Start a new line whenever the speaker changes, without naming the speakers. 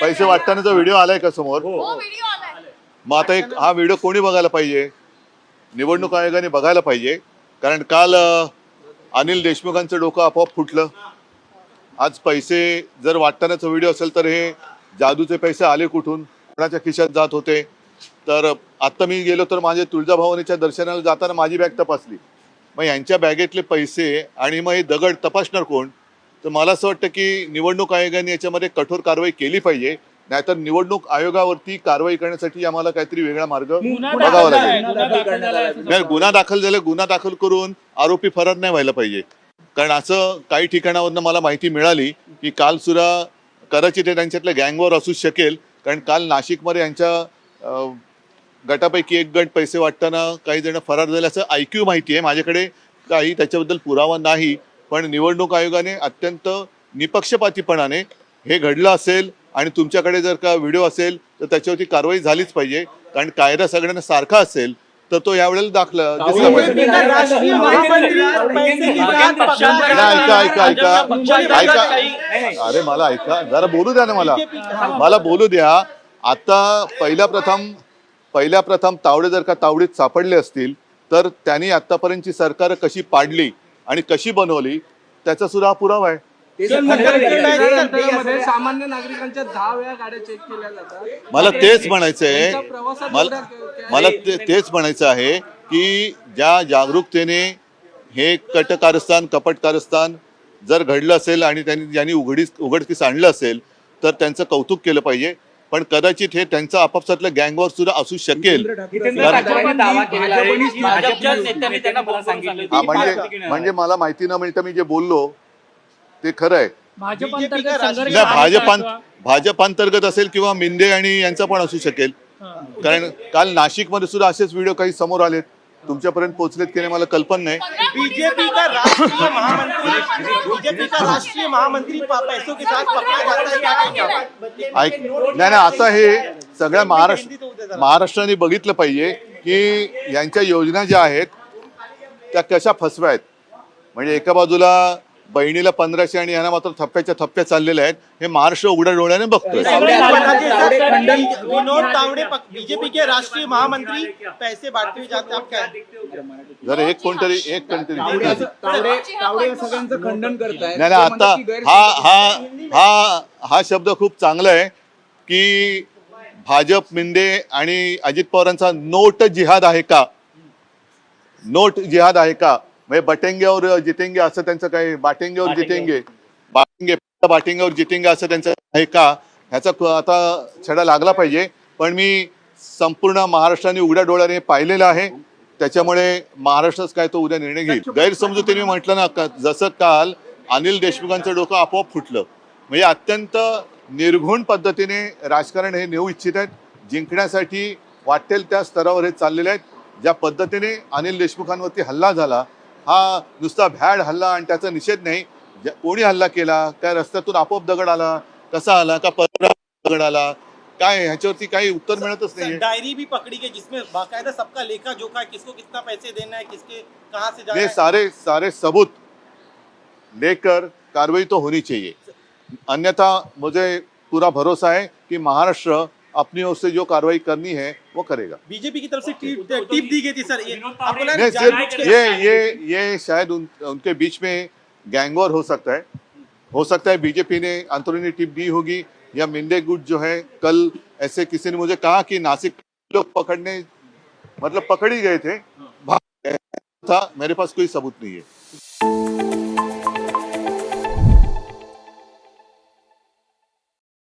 पैसे वाटतानाचा व्हिडिओ आलाय का समोर?
हो. व्हिडिओ आलाय.
मग आता एक हा व्हिडिओ कोणी बघायला पाहिजे? निवडणूक आयोगाने बघायला पाहिजे. कारण काल अनिल देशमुखांचं डोकं आपोआप फुटलं. आज पैसे जर वाटतानाचा व्हिडिओ असेल तर हे जादूचे पैसे आले कुठून? कोणाच्या खिशात जात होते? तर आत्ता मी गेलो तर माझ्या तुळजाभवानीच्या दर्शनाला जाताना माझी बॅग तपासली. मग यांच्या बॅगेतले पैसे आणि मग हे दगड तपासणार कोण? तर मला असं वाटतं की निवडणूक आयोगाने याच्यामध्ये कठोर कारवाई केली पाहिजे. नाहीतर निवडणूक आयोगावरती कारवाई करण्यासाठी आम्हाला काहीतरी वेगळा मार्ग बघावा लागेल. नाही गुन्हा दाखल झाला गुन्हा दाखल करून आरोपी फरार नाही व्हायला पाहिजे. कारण असं काही ठिकाणावरनं मला माहिती मिळाली की काल सुद्धा कदाचित हे त्यांच्यातल्या गँगवर असू शकेल. कारण काल नाशिकमध्ये यांच्या गटापैकी एक गट पैसे वाटताना काही जण फरार झाले असं ऐक्यू माहिती आहे माझ्याकडे काही त्याच्याबद्दल पुरावा नाही पण निवडणूक आयोगाने अत्यंत निपक्षपातीपणाने हे घडलं असेल आणि तुमच्याकडे जर का व्हिडिओ असेल तर त्याच्यावरती कारवाई झालीच पाहिजे. कारण कायदा सगळ्यांना सारखा असेल तर तो यावेळेला दाखला ऐका ऐका ऐका. ऐका अरे मला ऐका जरा बोलू द्या ना मला. मला बोलू द्या. आता पहिल्या प्रथम पहिल्या प्रथम तावडे जर का तावडीत सापडले असतील तर त्यांनी आतापर्यंतची सरकार कशी पाडली आणि कशी बनवली त्याचा सुद्धा हा पुरावा आहे.
अंतरामध्ये सामान्य नागरिकांच्या दहा वेळा गाड्या चेक केल्या जातात.
मला तेच म्हणायचं आहे
त्यांच्या प्रवासात
मला मला तेच म्हणायचं आहे की ज्या जागरूकतेने हे कटकारस्थान कपटकारस्थान जर घडलं असेल आणि त्यांनी ज्यांनी उघडीस उघडकीस आणलं असेल तर त्यांचं कौतुक केलं पाहिजे. पण कदाचित हे त्यांचं आपापसातलं गँगवर सुद्धा असू शकेल. म्हणजे
भाजप
म्हणजे मला माहिती न मिळता मी जे बोललो ते खरं आहे.
भाजप अंतर्गत
असेल किंवा मिंदे आणि यांचा पण असू शकेल. कारण काल नाशिकमध्ये सुद्धा असेच व्हिडिओ काही समोर आलेत. तुमच्यापर्यंत पोहोचलेत की नाही मला कल्पना नाही
बीजेपी का राष्ट्रीय महामंत्री बीजेपी का राष्ट्रीय महामंत्री पा- पैसों के साथ पकड़ा जाता है क्या?
ऐक नाही नाही आता हे सगळ्या महाराष्ट्र महाराष्ट्राने बघितलं पाहिजे की यांच्या योजना ज्या आहेत त्या कशा फसव्या आहेत म्हणजे एका बाजूला बहिणीला पंधराशे आणि यांना मात्र थप्प्याच्या थप्प्या चाललेल्या आहेत. हे महाराष्ट्र उघड्या डोळ्याने बघतोय.
तावड़े तावड़े खंडन विनोद तावड़े बीजेपी के राष्ट्रीय महामंत्री पैसे बांटते हुए जाते आप क्या
जर एक कोणतरी एक कोणतरी
तावडे तावडे सगळ्यांचं खंडन
नाही आता हा हा हा हा शब्द खूप चांगला आहे की भाजप मिंदे आणि अजित पवारांचा नोट जिहाद आहे का? नोट जिहाद आहे का? म्हणजे बटेंगे और जितेंगे असं त्यांचं काही बाटेंगे. और जितेंगे? बाटेंगे बाटेंगे और जितेंगे असं त्यांचं आहे का? ह्याचा आता छडा लागला पाहिजे. पण मी संपूर्ण महाराष्ट्राने उघड्या डोळ्याने पाहिलेलं आहे. त्याच्यामुळे महाराष्ट्रच काय तो उद्या निर्णय घेईल. गैरसमजुतीने म्हटलं ना का- जसं काल अनिल देशमुखांचं डोकं आपोआप फुटलं. म्हणजे अत्यंत निर्घुण पद्धतीने राजकारण हे नेऊ इच्छित आहेत. जिंकण्यासाठी वाटेल त्या स्तरावर हे चाललेले आहेत. ज्या पद्धतीने अनिल देशमुखांवरती हल्ला झाला हा नुसता भॅड हल्ला आणि त्याचा निषेध नाही. कोणी हल्ला केला? काय रस्त्यातून आपोआप दगड आला. कसा आला? का दगड आला? काय ह्याच्यावरती काही उत्तर मिळतच नाही
डायरी भी पकड़ी गई जिसमें बाकायदा सबका लेखा जोखा है किसको कितना पैसे देना है किसके कहाँ से जाना है?
सारे सारे सबूत लेकर कार्रवाई तो होनी चाहिए। अन्यथा मुझे पूरा भरोसा है कि महाराष्ट्र अपनी ओर से जो कार्रवाई करनी है वो करेगा।
बीजेपी की तरफ़ से टिप टिप दी गई थी सर। ये
नहीं सिर्फ़ ये ये ये शायद उन, उनके बीच में गैंगवॉर हो सकता है। हो सकता है बीजेपी ने अंतरूनी टिप दी होगी या मिंदे गुट जो है कल ऐसे किसी ने मुझे कहा कि नासिक लोग पकड़ने मतलब पकड़ ही गए थे। था मेरे पास कोई सबूत नहीं है।